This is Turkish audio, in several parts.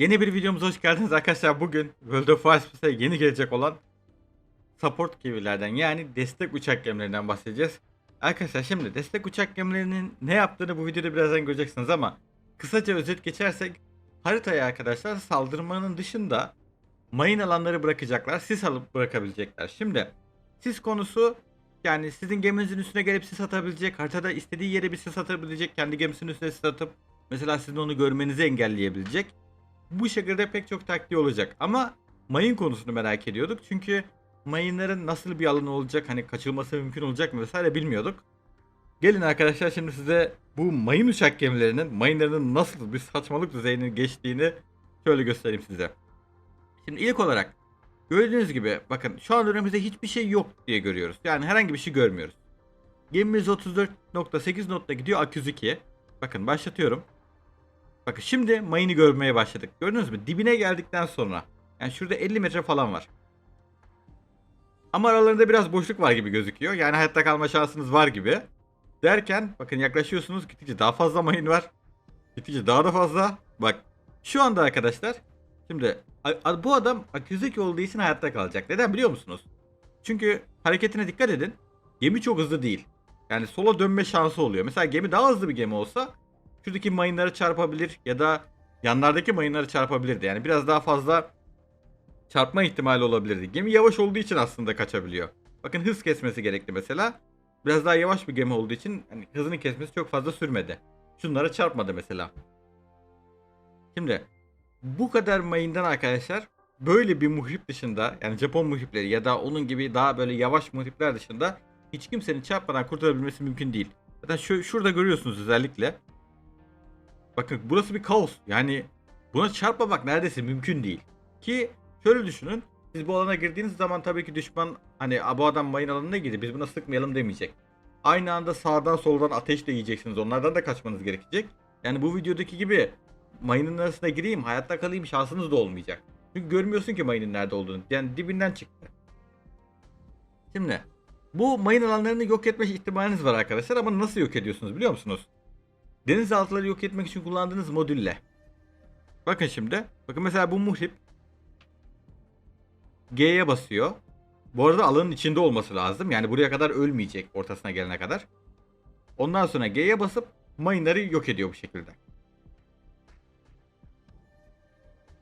Yeni bir videomuza hoş geldiniz arkadaşlar. Bugün World of Warcraft'a yeni gelecek olan support gemilerden yani destek uçak gemilerinden bahsedeceğiz. Arkadaşlar şimdi destek uçak gemilerinin ne yaptığını bu videoda birazdan göreceksiniz ama kısaca özet geçersek haritaya arkadaşlar saldırmanın dışında mayın alanları bırakacaklar. Sis alıp bırakabilecekler. Şimdi sis konusu yani sizin geminizin üstüne gelip sis atabilecek. Haritada istediği yere bir sis atabilecek. Kendi gemisinin üstüne sis atıp mesela sizin onu görmenizi engelleyebilecek. Bu şekilde pek çok taktiği olacak. Ama mayın konusunu merak ediyorduk. Çünkü mayınların nasıl bir alanı olacak, hani kaçılması mümkün olacak mı vesaire bilmiyorduk. Gelin arkadaşlar şimdi size bu mayın uçak gemilerinin mayınlarının nasıl bir saçmalık düzeyini geçtiğini şöyle göstereyim size. Şimdi ilk olarak gördüğünüz gibi bakın şu an önümüzde hiçbir şey yok diye görüyoruz. Yani herhangi bir şey görmüyoruz. Gemimiz 34.8 notla gidiyor Aküz 2'ye. Bakın başlatıyorum. Bakın şimdi mayını görmeye başladık. Gördünüz mü? Dibine geldikten sonra. Yani şurada 50 metre falan var. Ama aralarında biraz boşluk var gibi gözüküyor. Yani hayatta kalma şansınız var gibi. Derken bakın yaklaşıyorsunuz gittikçe daha fazla mayın var. Gittikçe daha da fazla. Bak şu anda arkadaşlar şimdi bu adam aküzik olduğu için hayatta kalacak. Neden biliyor musunuz? Çünkü hareketine dikkat edin. Gemi çok hızlı değil. Yani sola dönme şansı oluyor. Mesela gemi daha hızlı bir gemi olsa şuradaki mayınları çarpabilir ya da yanlardaki mayınları çarpabilirdi. Yani biraz daha fazla çarpma ihtimali olabilirdi. Gemi yavaş olduğu için aslında kaçabiliyor. Bakın hız kesmesi gerekti mesela. Biraz daha yavaş bir gemi olduğu için hani hızını kesmesi çok fazla sürmedi. Şunlara çarpmadı mesela. Şimdi bu kadar mayından arkadaşlar böyle bir muhrip dışında yani Japon muhripleri ya da onun gibi daha böyle yavaş muhripler dışında hiç kimsenin çarpmadan kurtulabilmesi mümkün değil. Zaten şu, şurada görüyorsunuz özellikle. Bakın burası bir kaos. Yani buna çarpmamak neredeyse mümkün değil. Ki şöyle düşünün. Siz bu alana girdiğiniz zaman tabii ki düşman hani "Aa, bu adam mayın alanına girdi biz buna sıkmayalım demeyecek. Aynı anda sağdan soldan ateş de yiyeceksiniz. Onlardan da kaçmanız gerekecek. Yani bu videodaki gibi mayının arasına gireyim hayatta kalayım şansınız da olmayacak. Çünkü görmüyorsun ki mayının nerede olduğunu. Yani dibinden çıktı. Şimdi bu mayın alanlarını yok etme ihtimaliniz var arkadaşlar ama nasıl yok ediyorsunuz biliyor musunuz? Denizaltıları yok etmek için kullandığınız modülle. Bakın şimdi. Bakın mesela bu muhrip G'ye basıyor. Bu arada alanın içinde olması lazım. Yani buraya kadar ölmeyecek ortasına gelene kadar. Ondan sonra G'ye basıp mayınları yok ediyor bu şekilde.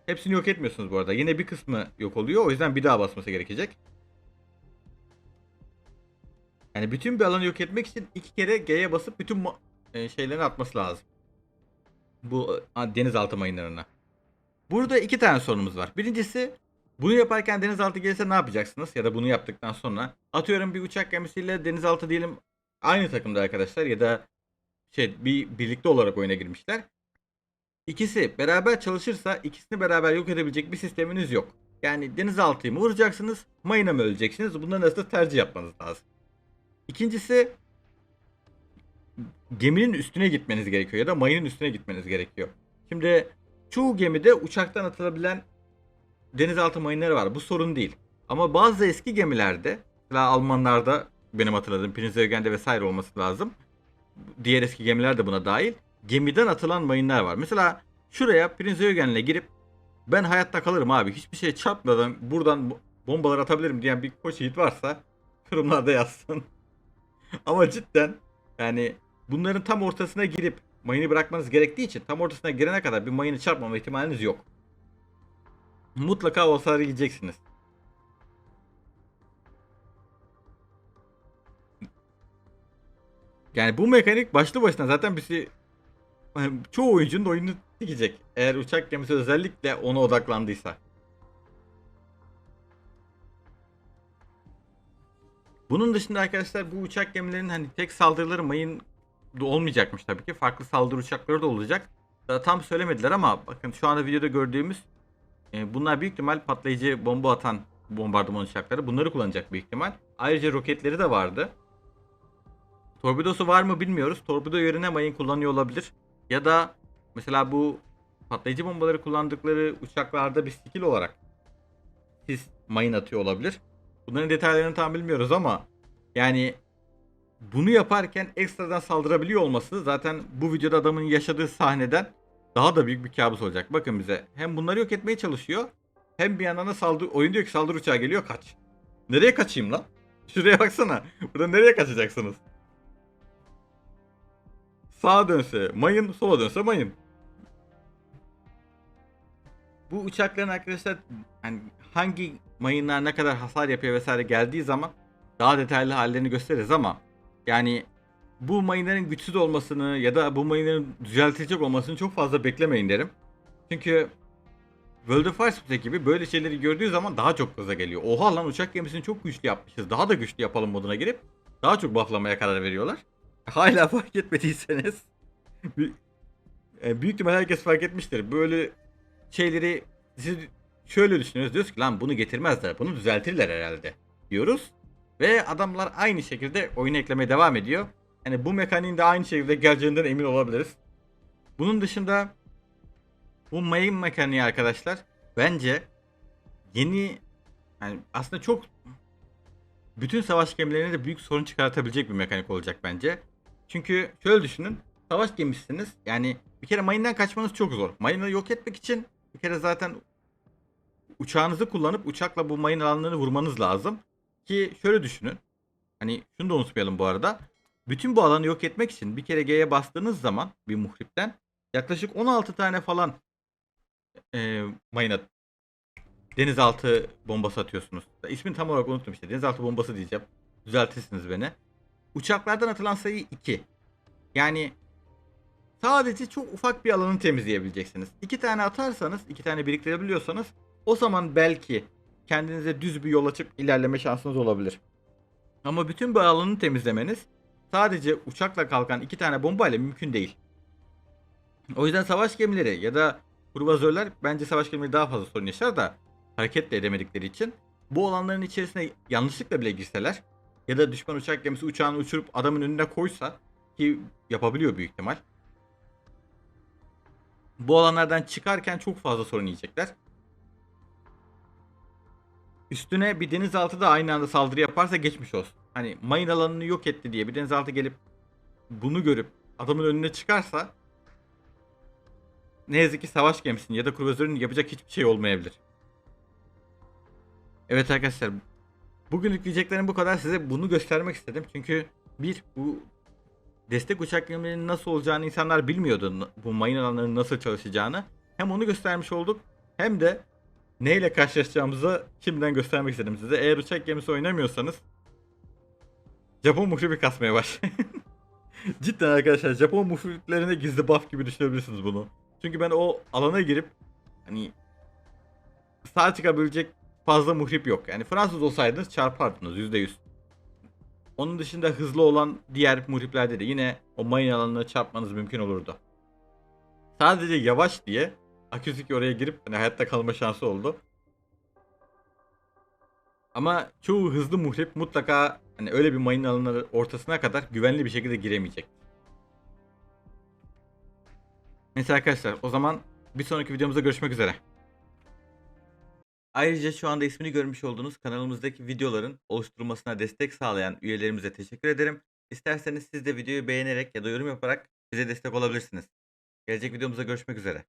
Hepsini yok etmiyorsunuz bu arada. Yine bir kısmı yok oluyor. O yüzden bir daha basması gerekecek. Yani bütün bir alanı yok etmek için iki kere G'ye basıp bütün e, şeylerini atması lazım. Bu e, denizaltı mayınlarına. Burada iki tane sorunumuz var. Birincisi bunu yaparken denizaltı gelirse ne yapacaksınız? Ya da bunu yaptıktan sonra atıyorum bir uçak gemisiyle denizaltı diyelim aynı takımda arkadaşlar ya da şey bir birlikte olarak oyuna girmişler. İkisi beraber çalışırsa ikisini beraber yok edebilecek bir sisteminiz yok. Yani denizaltıyı mı vuracaksınız, mayına mı öleceksiniz? Bunların arasında tercih yapmanız lazım. İkincisi geminin üstüne gitmeniz gerekiyor ya da mayının üstüne gitmeniz gerekiyor. Şimdi çoğu gemide uçaktan atılabilen denizaltı mayınları var. Bu sorun değil. Ama bazı eski gemilerde mesela Almanlarda benim hatırladığım Prinzregen'de vesaire olması lazım. Diğer eski gemiler de buna dahil. Gemiden atılan mayınlar var. Mesela şuraya Prinzregen'le girip ben hayatta kalırım abi hiçbir şey çarpmadan buradan bo- bombalar atabilirim diyen bir koç yiğit varsa yorumlarda yazsın. Ama cidden yani bunların tam ortasına girip mayını bırakmanız gerektiği için tam ortasına girene kadar bir mayını çarpmama ihtimaliniz yok. Mutlaka o hasarı yiyeceksiniz. Yani bu mekanik başlı başına zaten bizi yani çoğu oyuncunun oyunu sikecek. Eğer uçak gemisi özellikle ona odaklandıysa. Bunun dışında arkadaşlar bu uçak gemilerinin hani tek saldırıları mayın olmayacakmış tabii ki. Farklı saldırı uçakları da olacak. Daha tam söylemediler ama bakın şu anda videoda gördüğümüz e, bunlar büyük ihtimal patlayıcı bomba atan bombardıman uçakları. Bunları kullanacak büyük ihtimal. Ayrıca roketleri de vardı. Torpidosu var mı bilmiyoruz. Torpido yerine mayın kullanıyor olabilir. Ya da mesela bu patlayıcı bombaları kullandıkları uçaklarda bir skill olarak siz mayın atıyor olabilir. Bunların detaylarını tam bilmiyoruz ama yani bunu yaparken ekstradan saldırabiliyor olması zaten bu videoda adamın yaşadığı sahneden daha da büyük bir kabus olacak. Bakın bize hem bunları yok etmeye çalışıyor hem bir yandan da saldırı oyun diyor ki saldırı uçağı geliyor kaç. Nereye kaçayım lan? Şuraya baksana. Burada nereye kaçacaksınız? Sağa dönse mayın, sola dönse mayın. Bu uçakların arkadaşlar hani hangi mayınlar ne kadar hasar yapıyor vesaire geldiği zaman daha detaylı hallerini gösteririz ama yani bu mayınların güçsüz olmasını ya da bu mayınların düzeltilecek olmasını çok fazla beklemeyin derim. Çünkü World of Warcraft gibi böyle şeyleri gördüğü zaman daha çok gaza geliyor. Oha lan uçak gemisini çok güçlü yapmışız. Daha da güçlü yapalım moduna girip daha çok bufflamaya karar veriyorlar. Hala fark etmediyseniz e, büyük ihtimal herkes fark etmiştir. Böyle şeyleri siz şöyle düşünüyoruz. Diyoruz ki lan bunu getirmezler. Bunu düzeltirler herhalde diyoruz. Ve adamlar aynı şekilde oyunu eklemeye devam ediyor. Yani bu mekaniğin de aynı şekilde geleceğinden emin olabiliriz. Bunun dışında bu mayın mekaniği arkadaşlar bence yeni yani aslında çok bütün savaş gemilerine de büyük sorun çıkartabilecek bir mekanik olacak bence. Çünkü şöyle düşünün. Savaş gemisiniz. Yani bir kere mayından kaçmanız çok zor. Mayını yok etmek için bir kere zaten uçağınızı kullanıp uçakla bu mayın alanlarını vurmanız lazım. Ki şöyle düşünün. Hani şunu da unutmayalım bu arada. Bütün bu alanı yok etmek için bir kere G'ye bastığınız zaman bir muhripten yaklaşık 16 tane falan e, mayına denizaltı bombası atıyorsunuz. İsmini tam olarak unuttum işte. Denizaltı bombası diyeceğim. Düzeltirsiniz beni. Uçaklardan atılan sayı 2. Yani sadece çok ufak bir alanı temizleyebileceksiniz. İki tane atarsanız, iki tane biriktirebiliyorsanız o zaman belki kendinize düz bir yol açıp ilerleme şansınız olabilir. Ama bütün bu alanı temizlemeniz sadece uçakla kalkan iki tane bombayla mümkün değil. O yüzden savaş gemileri ya da kruvazörler bence savaş gemileri daha fazla sorun yaşar da hareket de edemedikleri için bu alanların içerisine yanlışlıkla bile girseler ya da düşman uçak gemisi uçağını uçurup adamın önüne koysa ki yapabiliyor büyük ihtimal. Bu alanlardan çıkarken çok fazla sorun yiyecekler. Üstüne bir denizaltı da aynı anda saldırı yaparsa geçmiş olsun. Hani mayın alanını yok etti diye bir denizaltı gelip bunu görüp adamın önüne çıkarsa ne yazık ki savaş gemisinin ya da kruvazörün yapacak hiçbir şey olmayabilir. Evet arkadaşlar bugün yükleyeceklerim bu kadar size bunu göstermek istedim. Çünkü bir bu destek uçak gemilerinin nasıl olacağını insanlar bilmiyordu. Bu mayın alanlarının nasıl çalışacağını. Hem onu göstermiş olduk hem de neyle karşılaşacağımızı şimdiden göstermek istedim size. Eğer uçak gemisi oynamıyorsanız Japon muhribi kasmaya başlayın. Cidden arkadaşlar Japon muhriplerine gizli buff gibi düşünebilirsiniz bunu. Çünkü ben o alana girip hani sağ çıkabilecek fazla muhrip yok. Yani Fransız olsaydınız çarpardınız %100. Onun dışında hızlı olan diğer muhriplerde de yine o mayın alanına çarpmanız mümkün olurdu. Sadece yavaş diye Aküsiki oraya girip hani hayatta kalma şansı oldu. Ama çoğu hızlı muhrip mutlaka hani öyle bir mayın alanları ortasına kadar güvenli bir şekilde giremeyecek. Neyse arkadaşlar o zaman bir sonraki videomuzda görüşmek üzere. Ayrıca şu anda ismini görmüş olduğunuz kanalımızdaki videoların oluşturulmasına destek sağlayan üyelerimize teşekkür ederim. İsterseniz siz de videoyu beğenerek ya da yorum yaparak bize destek olabilirsiniz. Gelecek videomuzda görüşmek üzere.